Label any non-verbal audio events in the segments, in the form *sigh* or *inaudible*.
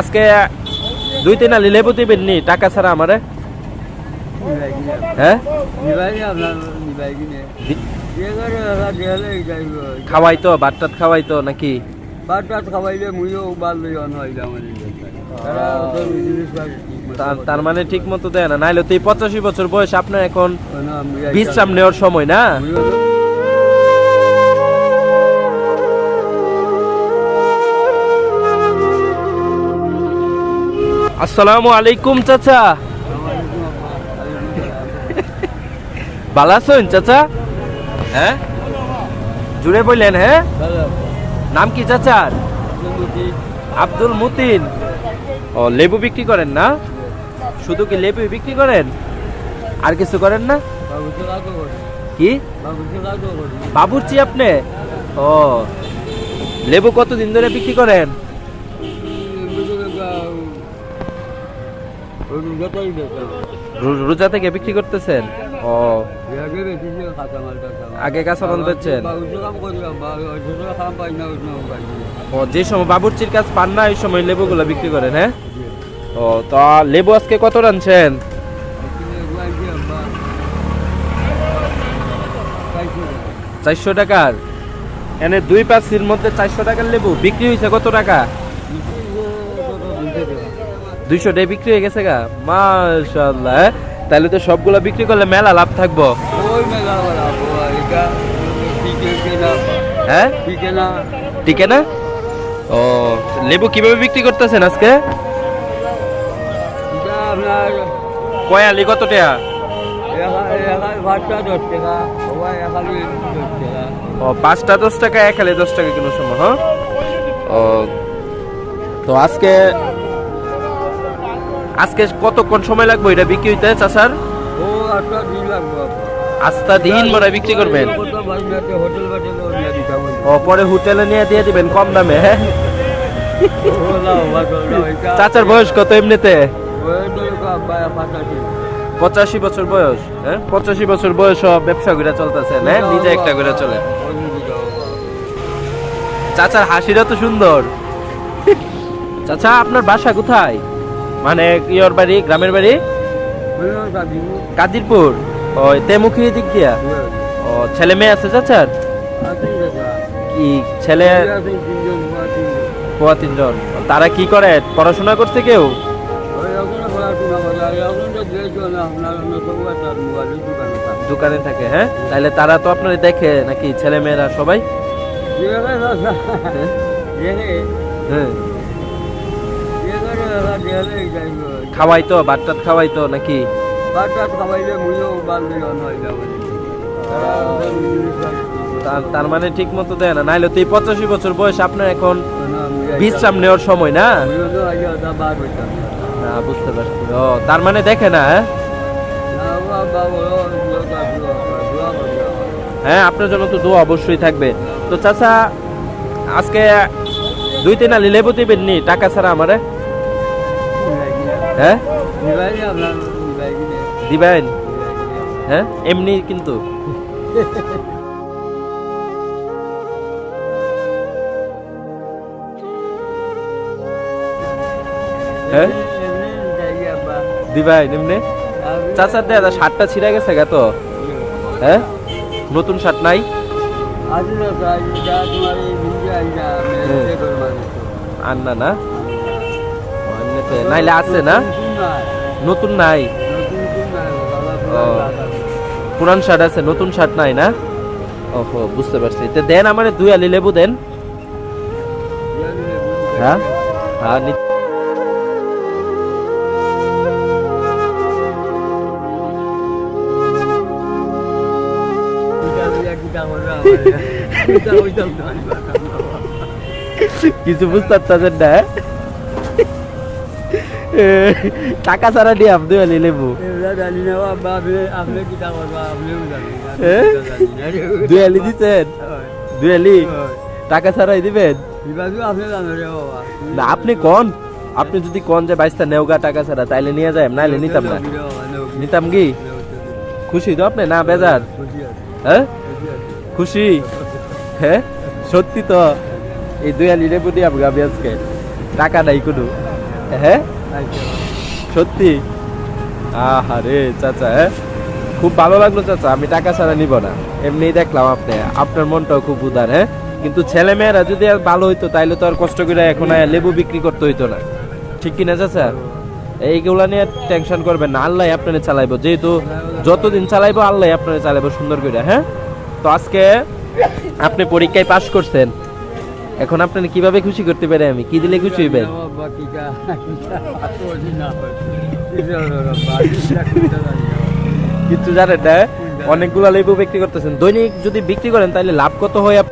আজকে দুই তিন আলি লেবু দিবেন নি, টাকা ছাড়া আমারে। হ্যাঁ? খাওয়াই তো, ভাত টাত খাওয়াই তো, নাকি? খাওয়াইলে মুইও বাল লই অন হইলাম তার মানে ঠিক মতো দেয় না, নাইলে তো পঁচাশি বছর বয়স আপনার এখন বিশ্রাম নেওয়ার সময় না? আসসালামু আলাইকুম, চাচা। ভালো আছেন চাচা। হ্যাঁ? জুড়ে বললেন হ্যাঁ? নাম কি চাচার আব্দুল মুতিন। ও, লেবু বিক্রি করেন না? শুধু কি লেবু বিক্রি করেন? আর কিছু করেন না? কি? বাবুর্চি আপনি? ও, লেবু কতদিন ধরে বিক্রি করেন? রোজা থেকে বিক্রি করতেছেন? ও। আগে কাঁচামাল বেচছেন? ও, যে সময় বাবুর্চির কাজ পান না এই সময় লেবুগুলো বিক্রি করেন হ্যাঁ? ও, তা লেবু আজকে কত রানছেন চারশো টাকার? এনে দুই পাঁচির মধ্যে চারশো টাকার লেবু। বিক্রি হয়েছে কত টাকা? দুইশো টাকা বিক্রি হয়ে গেছে গা। মাশাল্লাহ হ্যাঁ? তাহলে তো সবগুলো বিক্রি করলে মেলা লাভ থাকব। হ্যাঁ? ঠিক না। ও লেবু কীভাবে বিক্রি করতেছেন আজকে? কয় আলি কত টাকা? ও পাঁচটা দশ টাকা এক আলি দশ টাকা কিলো সময় হ্যাঁ? ও তো আজকে আজকে কতক্ষণ সময় লাগবে এটা বিক্রি হইতে চাচার? আস্তা দিন মনে হয় বিক্রি করবেন? ও পরে হোটেলে নিয়ে দিয়ে দিবেন কম দামে হ্যাঁ? চাচার বয়স কত এমনিতে? পঁচাশি। বছর বয়স হ্যাঁ? পঁচাশি বছর বয়স ব্যবসা করে চলতেছে হ্যাঁ নিজে একটা করে চলে। চাচার হাসিটা তো সুন্দর। চাচা আপনার বাসা কোথায়? মানে ইয়র বাড়ি গ্রামের বাড়ি? কাদিরপুর। ও তেমুখী দিক দিয়া? ও ছেলে মেয়ে আছে চাচার? কি ছেলে? পোয়া তিনজন। তারা কি করে? পড়াশোনা করছে কেউ? দোকানে থাকে। হ্যাঁ? তাহলে তারা তো আপনার দেখে নাকি ছেলে মেয়েরা সবাই? হ্যাঁ। খাওয়াই তো ভাত টাত খাওয়াই তো নাকি তার- মানে ঠিক মতো দেয় না। নাইলে তো এই পঁচাশি বছর বয়স আপনার এখন বিশ্রাম নেওয়ার সময় না? না, বুঝতে পারছি। ও, তার মানে দেখে না হ্যাঁ? হ্যাঁ আপনার জন্য তো দোয়া অবশ্যই থাকবে। তো চাচা, আজকে দুই তিন আলি লেবু দিবেন নি টাকা ছাড়া আমারে? হ্যাঁ? দিবেন হ্যাঁ? এমনি কিন্তু। হ্যাঁ? দিবেন এমনি? চাচার দাদা শার্টটা ছিঁড়ে গেছে গা তো। হ্যাঁ? নতুন শার্ট নাই? আর না না। এমনিতে নাইলে আছে না? নতুন নাই? পুরান শার্ট আছে নতুন শার্ট নাই না? ওহো বুঝতে পারছি। তো দেন আমার দুই আলি লেবু দেন। হ্যাঁ? হ্যাঁ *laughs* কিছু বুঝতে পারতেছেন না হ্যাঁ? টাকা ছাড়া নিয়ে দুই আলি লেবু? দুই আলি দিচ্ছেন দুই আলি? টাকা ছাড়াই দিবেন? না, আপনি কোন। আপনি যদি কোন যে বাইশটা নেওগা টাকা ছাড়া, তাইলে নিয়ে যায় নাইলে নিতাম না। নিতাম কি? খুশি তো আপনি? না, বেজার? হ্যাঁ? খুশি? হ্যাঁ? সত্যি তো। এই দুই আলি লেবু দিয়ে আমি আজকে। টাকা নাই কোনো। হ্যাঁ? সত্যি? আহারে, চাচা হ্যাঁ? খুব ভালো লাগল চাচা, আমি টাকা ছাড়া নিব না। এমনি দেখলাম আপনি, আপনার মনটাও খুব উদার হ্যাঁ? কিন্তু ছেলে মেয়েরা যদি আর ভালো হইতো, তাইলে তো আর কষ্ট করে এখন আর লেবু বিক্রি করতে হইতো না। ঠিক কিনা চাচা? এইগুলা নিয়ে টেনশন করবেন না আল্লাহ আপনারে চালাইবো। যেহেতু যতদিন চালাইবো আল্লাহ আপনারে চালাইবো সুন্দর করে হ্যাঁ? তো আজকে আপনি পরীক্ষায় পাশ করছেন এখন আপনার কীভাবে খুশি করতে পারি আমি? কি দিলে খুশি হইবেন? হয়। কিছু জানেন না অনেকগুলো লেবু বিক্রি করতেছেন। দৈনিক যদি বিক্রি করেন তাহলে লাভ কত হয় আপ-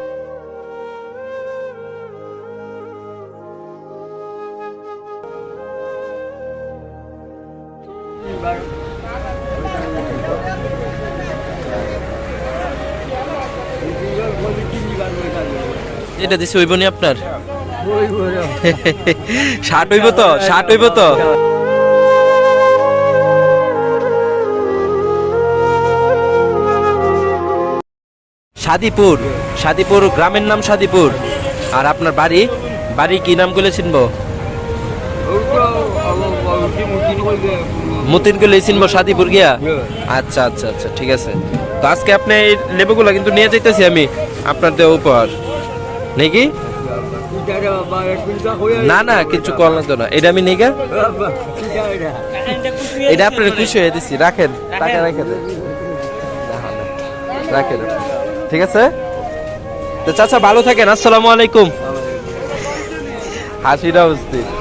এটা দিছে হইব নি আপনার? *laughs* ষাট হইব তো ষাট হইব তো? সাদিপুর সাদিপুর গ্রামের নাম সাদিপুর। আর আপনার বাড়ি? বাড়ি কি নাম করে চিনবো? মতিন গেলে চিনবো সাদিপুর গিয়া? আচ্ছা আচ্ছা আচ্ছা ঠিক আছে। তো আজকে আপনি এই লেবুগুলো কিন্তু নিয়ে যাইতেছি আমি। আপনার দেওয়া উপহার। নাকি? না না, কিছু করলাম তো না। এটা আমি এটা আপনার খুশি হয়ে দিছি। রাখেন, টাকা রেখে দেন। রাখেন। ঠিক আছে? তো চাচা, ভালো থাকেন। আসসালামু আলাইকুম। হাসিটা অস্থির।